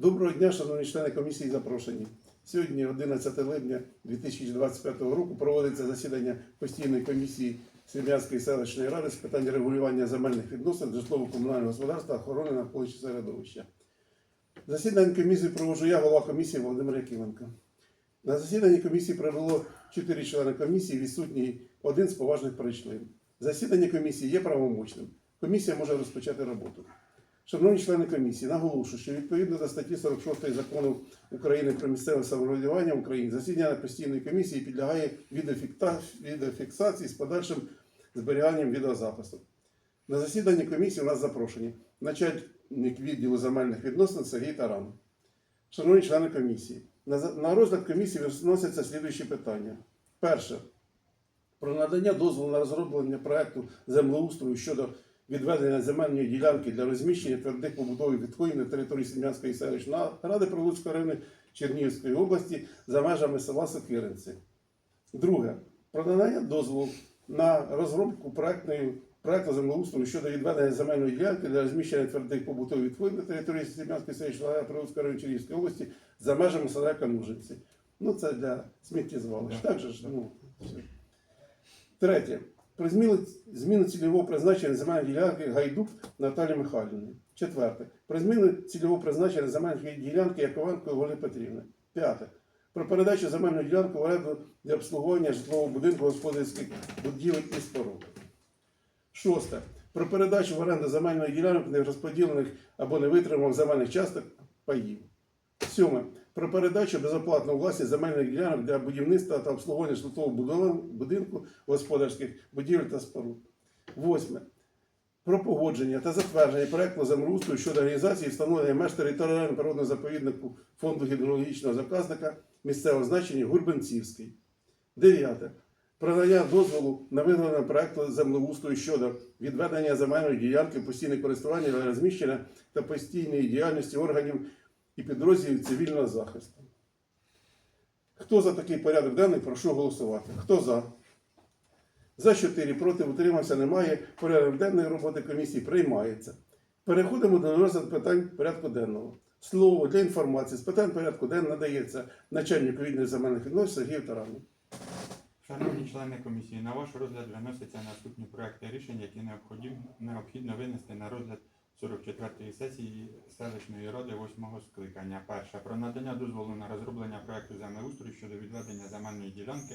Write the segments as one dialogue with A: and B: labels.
A: Доброго дня, шановні члени комісії запрошені. Сьогодні, 11 липня 2025 року, проводиться засідання постійної комісії Сім'янської селищної ради з питань регулювання земельних відносин, житлово-комунального господарства, охорони навколишнього середовища. Засідання комісії проводжу я, голова комісії Володимир Якименко. На засіданні комісії прибуло 4 члени комісії, відсутній один з поважних причин. Засідання комісії є правомочним. Комісія може розпочати роботу. Шановні члени комісії, наголошую, що відповідно до статті 46 закону України про місцеве самоврядування в Україні засідання постійної комісії підлягає відеофіксації з подальшим зберіганням відеозапису. На засіданні комісії у нас запрошені начальник відділу земельних відносин Сергій Таран. Шановні члени комісії, на, розгляд комісії вносяться слідуючі питання. Перше. Про надання дозволу на розроблення проекту землеустрою щодо відведення земельної ділянки для розміщення твердих побутових відходів на території Сім'янської селищної ради Прилуцької району Чернігівської області за межами села Сокиринці. Друге. Про надання дозволу на розробку проектної проекту землеустрою щодо відведення земельної ділянки для розміщення твердих побутових відходів на території Сім'янської селищної ради Прилуцької району Чернігівської області за межами села Канужинці. Ну, це для сміттєзвалищ. Так же ж? Ну. Третє. Про зміну, цільового призначення земельної ділянки Гайдук Наталі Михайлівни. Четверте. Про зміну цільового призначення земельної ділянки Яковенко Олі Петрівни. П'яте. Про передачу земельної ділянки в оренду для обслуговування житлового будинку господарських будівель і споруд. Шосте. Про передачу в оренду земельної ділянки нерозподілених або не витриманих земельних часток паїв. Сьоме. Про передачу безоплатно у власність земельних ділянок для будівництва та обслуговування житлового будинку господарських будівель та споруд. Восьме. Про погодження та затвердження проекту землеустрою щодо організації встановлення меж територіального природного заповіднику фонду гідрологічного заказника місцевого значення Гурбенцівський. Дев'яте. Про надання дозволу на виготовлення проекту землеустрою щодо відведення земельної ділянки постійне користування для розміщення та постійної діяльності органів і підрозділів цивільного захисту. Хто за такий порядок денний, прошу голосувати. Хто за? За 4 проти утримався немає. Порядок денної роботи комісії приймається. Переходимо до розгляду питань порядку денного. Слово для інформації з питань порядку денного надається начальнику відділу земельних відносин Сергію Тарану.
B: Шановні члени комісії, на ваш розгляд виносяться наступні проекти рішень, які необхідно винести на розгляд 44-ї сесії селищної ради 8-го скликання. Перше про надання дозволу на розроблення проекту землеустрою щодо відведення земельної ділянки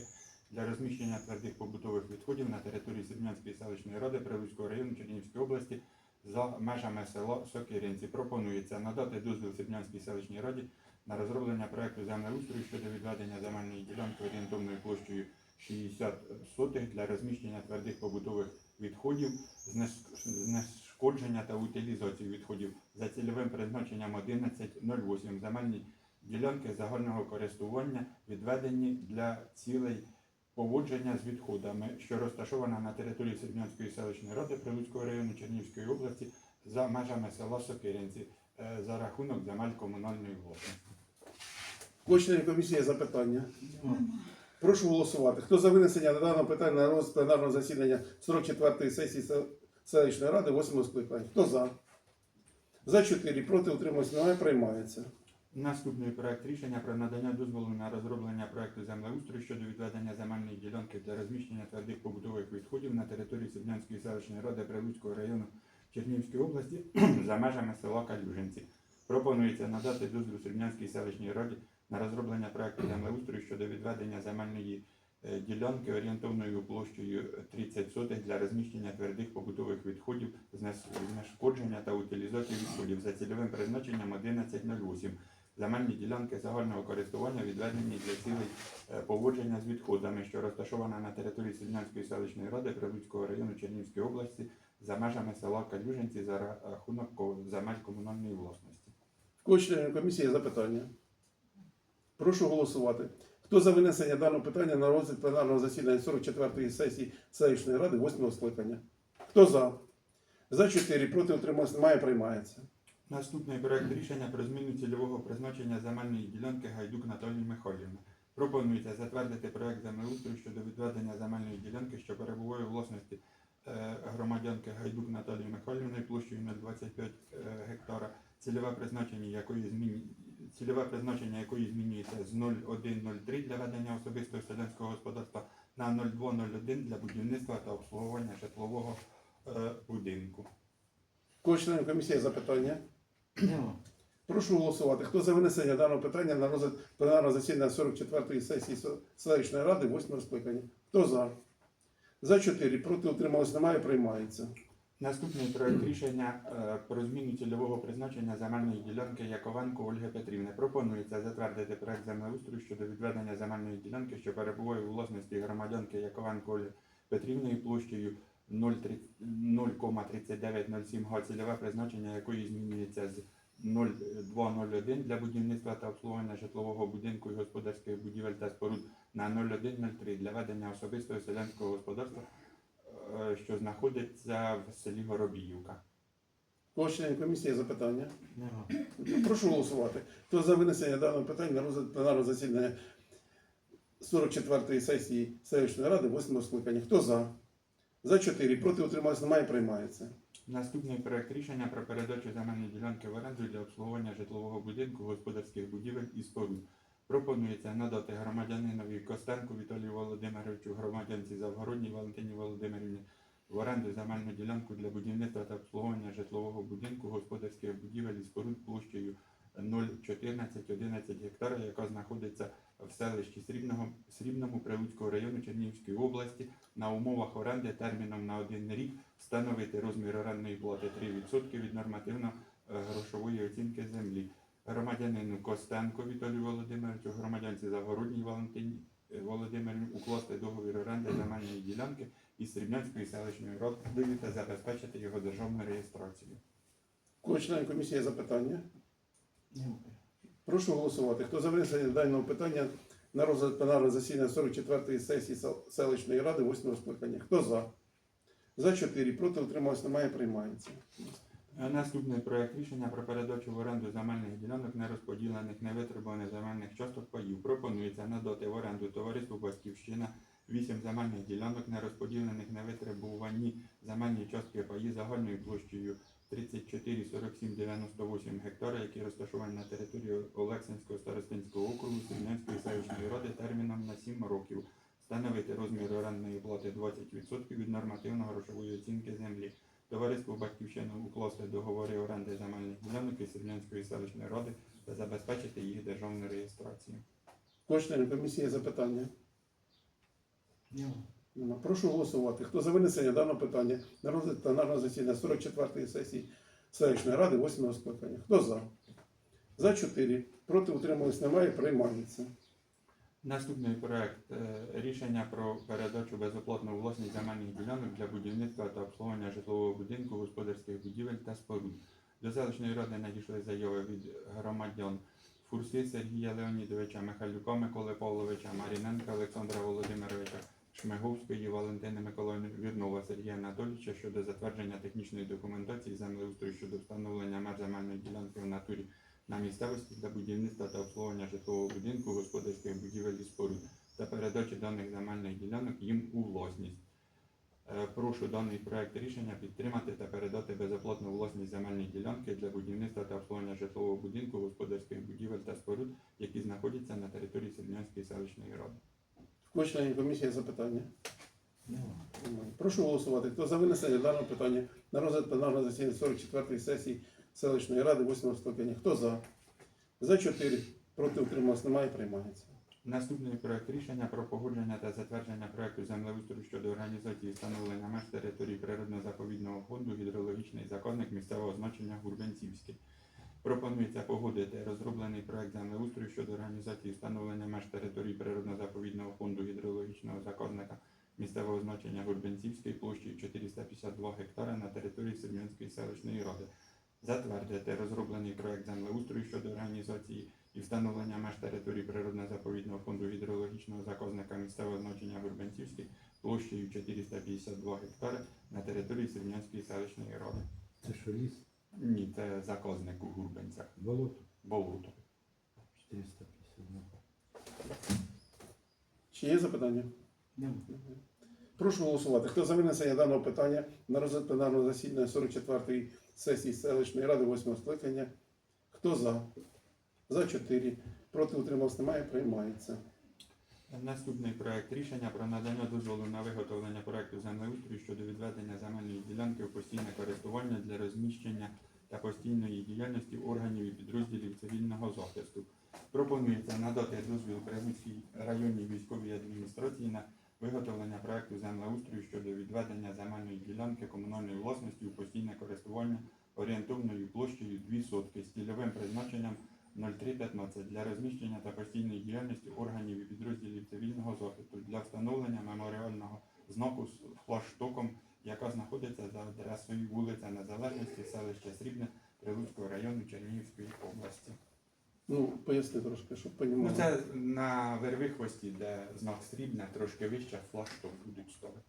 B: для розміщення твердих побутових відходів на території Сибнянської селищної ради Прилуцького району Чернігівської області за межами села Сокиринці. Пропонується надати дозвіл Сибнянській селищній раді на розроблення проекту землеустрою щодо відведення земельної ділянки орієнтовною площею 60 сотих для розміщення твердих побутових відходів, знеш- знешкодження та утилізації відходів за цільовим призначенням 1108 земельні ділянки загального користування, відведені для цілей поводження з відходами, що розташована на території Сербнянської селищної ради Прилуцького району Чернігівської області за межами села Сокиринці е, за рахунок земель комунальної власності.
A: Кожної комісії є запитання. Прошу голосувати. Хто за винесення даного питання на розгляд пленарного засідання 44-ї сесії се- селищної ради 8 скликання? Хто за? За 4 проти утримався немає, приймається.
B: Наступний проект рішення про надання дозволу на розроблення проекту землеустрою щодо відведення земельної ділянки для розміщення твердих побутових відходів на території Сибнянської селищної ради Прилуцького району Чернігівської області за межами села Калюжинці. Пропонується надати дозвіл Сибнянській селищній раді на розроблення проекту землеустрою щодо відведення земельної ділянки орієнтовною площею 30 сотих для розміщення твердих побутових відходів, знес- знешкодження та утилізації відходів за цільовим призначенням 1108 земельні ділянки загального користування відведені для цілей е, поводження з відходами, що розташована на території Сільнянської селищної ради Прилуцького району Чернігівської області за межами села Калюжинці за рахунок земель комунальної власності.
A: Кожної комісії запитання. Прошу голосувати. Хто за винесення даного питання на розгляд пленарного засідання 44-ї сесії селищної ради 8 скликання? Хто за? За 4 проти утримався немає, приймається.
B: Наступний проект рішення про зміну цільового призначення земельної ділянки Гайдук Наталії Михайлівни. Пропонується затвердити проект землеустрою щодо відведення земельної ділянки, що перебуває у власності е, громадянки Гайдук Наталії Михайлівни площею 0,25 е, гектара, цільове призначення якої змін... цільове призначення якої змінюється з 0103 для ведення особистого селянського господарства на 0201 для будівництва та обслуговування житлового е, будинку.
A: Кого членів комісії запитання? Прошу голосувати. Хто за винесення даного питання на розгляд пленарного засідання 44-ї сесії селищної ради 8 скликання? Хто за? За 4. Проти утрималось немає, приймається.
B: Наступний проект рішення е, про зміну цільового призначення земельної ділянки Яковенко Ольги Петрівни. Пропонується затвердити проект землеустрою щодо відведення земельної ділянки, що перебуває у власності громадянки Яковенко Ольги Петрівної площею 0,3907 га, цільове призначення якої змінюється з 0201 для будівництва та обслуговування житлового будинку і господарських будівель та споруд на 0103 для ведення особистого селянського господарства що знаходиться в селі Горобіївка.
A: Кого членів комісії є запитання?
C: Нема.
A: Прошу голосувати. Хто за винесення даного питання на розгляд пленарного засідання 44-ї сесії селищної ради 8 скликання? Хто за? За 4. Проти утрималось немає, приймається.
B: Наступний проект рішення про передачу земельної ділянки в оренду для обслуговування житлового будинку, господарських будівель і споруд. Пропонується надати громадянинові Костенку Віталію Володимировичу, громадянці Завгородній Валентині Володимирівні в оренду земельну ділянку для будівництва та обслуговування житлового будинку, господарських будівель і споруд площею 01411 гектара, яка знаходиться в селищі Срібного, Срібному Прилуцького району Чернігівської області на умовах оренди терміном на один рік встановити розмір орендної плати 3% від нормативно-грошової оцінки землі. Громадянину Костенко Віталію Володимировичу, громадянці Загородній Валентині е, Володимирівні укласти договір оренди земельної ділянки із Срібнянської селищної радою та забезпечити його державну реєстрацію.
A: Кого членів комісії є запитання? Прошу голосувати. Хто за винесення даного питання на розгляд пленарного засідання 44-ї сесії селищної ради 8 скликання? Хто за? За 4. Проти утрималось немає, приймається.
B: Наступний проект рішення про передачу в оренду земельних ділянок нерозподілених невитребуваних земельних часток паїв. Пропонується надати в оренду товариству Батьківщина 8 земельних ділянок нерозподілених невитребувані земельні частки паї загальною площею 34 47 98 гектара, які розташовані на території Олексинського старостинського округу Срібнянської селищної ради терміном на 7 років. Встановити розмір орендної плати 20% від нормативно-грошової оцінки землі. Товариство Батьківщина укласти договори оренди земельних ділянок із Срібнянської селищної ради та забезпечити їх державну реєстрацію.
A: Кого членів комісії є запитання?
C: Нема.
A: Прошу голосувати. Хто за винесення даного питання на розгляд пленарного засідання 44-ї сесії селищної ради 8 скликання? Хто за? За 4. Проти утрималось немає, приймається.
B: Наступний проект е, рішення про передачу безоплатну власність земельних ділянок для будівництва та обслуговування житлового будинку, господарських будівель та споруд. До селищної ради надійшли заяви від громадян Фурси Сергія Леонідовича, Михайлюка Миколи Павловича, Маріненка Олександра Володимировича, Шмиговської Валентини Миколаївни, Вірнова Сергія Анатолійовича щодо затвердження технічної документації землеустрою щодо встановлення меж земельної ділянки в натурі на місцевості для будівництва та обслуговування житлового будинку, господарських будівель і споруд та передачі даних земельних ділянок їм у власність. Е, Прошу даний проект рішення підтримати та передати безоплатну власність земельної ділянки для будівництва та обслуговування житлового будинку, господарських будівель та споруд, які знаходяться на території Сільнянської селищної ради.
A: Кого членів комісії запитання? Прошу голосувати. Хто за винесення даного питання на розгляд пленарного засідання 44-ї сесії селищної ради 8 скликання? Хто за? За 4. Проти утрималось немає, приймається.
B: Наступний проект рішення про погодження та затвердження проекту землеустрою щодо організації і встановлення меж території природно-заповідного фонду гідрологічний заказник місцевого значення Гурбенцівський. Пропонується погодити розроблений проект землеустрою щодо організації встановлення меж території природно-заповідного фонду гідрологічного заказника місцевого значення Гурбенцівської площею 452 гектара на території Сергіянської селищної ради. Затвердити розроблений проект землеустрою щодо організації і встановлення меж території природно-заповідного фонду гідрологічного заказника місцевого значення Гурбенцівський площею 452 гектари на території Срібнянської селищної ради.
C: Це що ліс?
B: Ні, це заказник у Гурбенцях.
C: Болото?
B: Болото.
C: 452.
A: Чи є запитання?
C: Нема.
A: Прошу голосувати. Хто за винесення даного питання на розгляд пленарного засідання 44-ї сесії селищної ради 8 скликання? Хто за? За 4. Проти утримався немає, приймається.
B: Наступний проект рішення про надання дозволу на виготовлення проекту землеустрою щодо відведення земельної ділянки у постійне користування для розміщення та постійної діяльності органів і підрозділів цивільного захисту. Пропонується надати дозвіл Кривницькій районній військовій адміністрації на виготовлення проекту землеустрою щодо відведення земельної ділянки комунальної власності у постійне користування орієнтовною площею 2 сотки з цільовим призначенням 0315 для розміщення та постійної діяльності органів і підрозділів цивільного захисту для встановлення меморіального знаку з флаштоком, яка знаходиться за адресою вулиця Незалежності, селище Срібне Прилуцького району Чернігівської області.
A: Ну, поясни трошки, щоб
B: Ну, це на вервихвості, де знак Срібне, трошки вище флашток будуть ставити.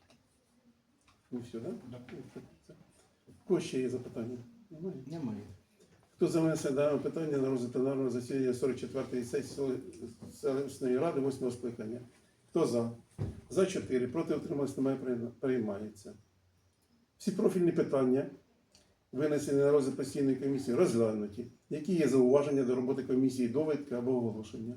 A: Ну, все, так? Да? В кого ще є запитання? Немає.
C: Немає.
A: Хто за винесе дане питання на розгляд пленарного засідання 44-ї сесії селищної ради 8 скликання? Хто за? За 4. Проти утрималось немає, приймається. Всі профільні питання, винесені на розгляд постійної комісії, розглянуті. Які є зауваження до роботи комісії, довідки або оголошення?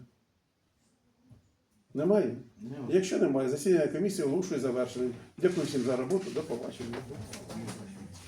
A: Немає?
C: Немає.
A: Якщо немає, засідання комісії оголошую завершеним. Дякую всім за роботу. До побачення.